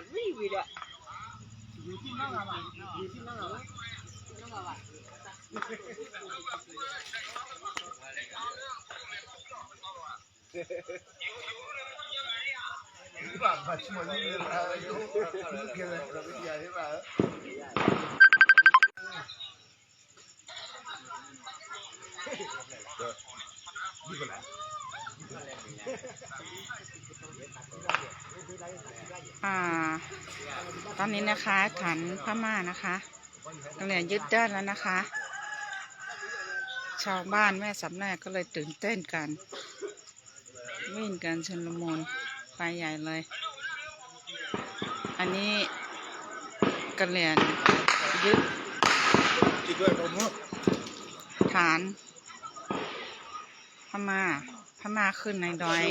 อัดวิ่งวีเลย อ่า ตอนนี้นะคะฐานพม่านะคะโรงเรียนยึดได้แล้วนะคะ ชาวบ้านแม่สำแนกก็เลยตื่นเต้นกัน วิ่งกันชนลมุนไปใหญ่เลย อันนี้กระเหรียนยึดฐานพม่า พม่าขึ้นในดอย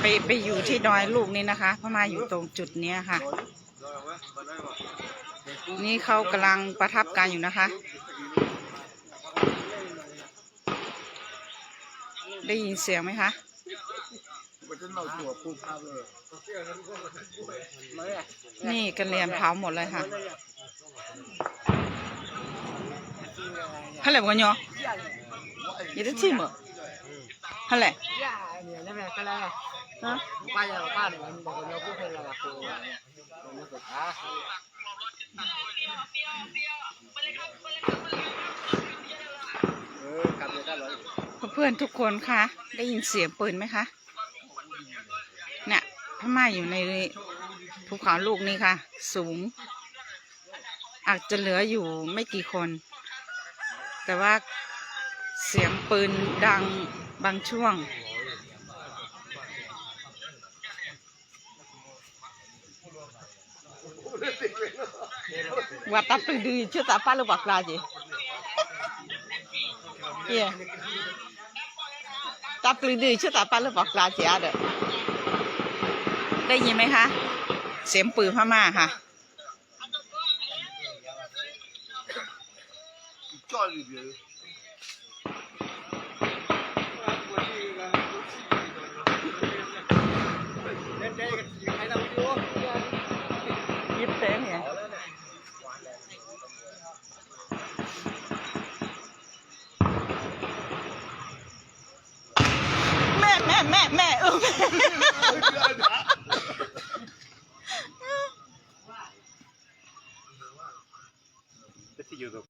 ไปไปอยู่ที่ดอยลูกนี้นะคะพม่าอยู่ตรงจุดเนี้ยค่ะ นี่เขากำลังประทับการอยู่นะคะ ได้ยินเสียงไหมคะนี่กระเรียนเผาหมดเลยค่ะฮัลโหลกันยอยี่ได้ชิม เหรอฮัลโหล Ya, ni ni ni kalau ฮะ bukan yang apa ni, bukan yang bukan yang aku. Ah. เออกลับเลยก็เลยเพื่อนทุกคนคะได้ยินเสียงปืนไหมคะเนี่ยพม่าอยู่ในภูเขาลูกนี้ค่ะ สูง อาจจะเหลืออยู่ไม่กี่คน แต่ว่าเสียงปืนดัง บางช่วงว่าตัดไปดูชื่อตาป้าหรือว่ากลาจีเย่ตัดไปดูชื่อตาป้าหรือว่ากลาจีอะเด้อได้ยินไหมคะ เสียงปืนพม่าค่ะ Call dia. Let's see you go.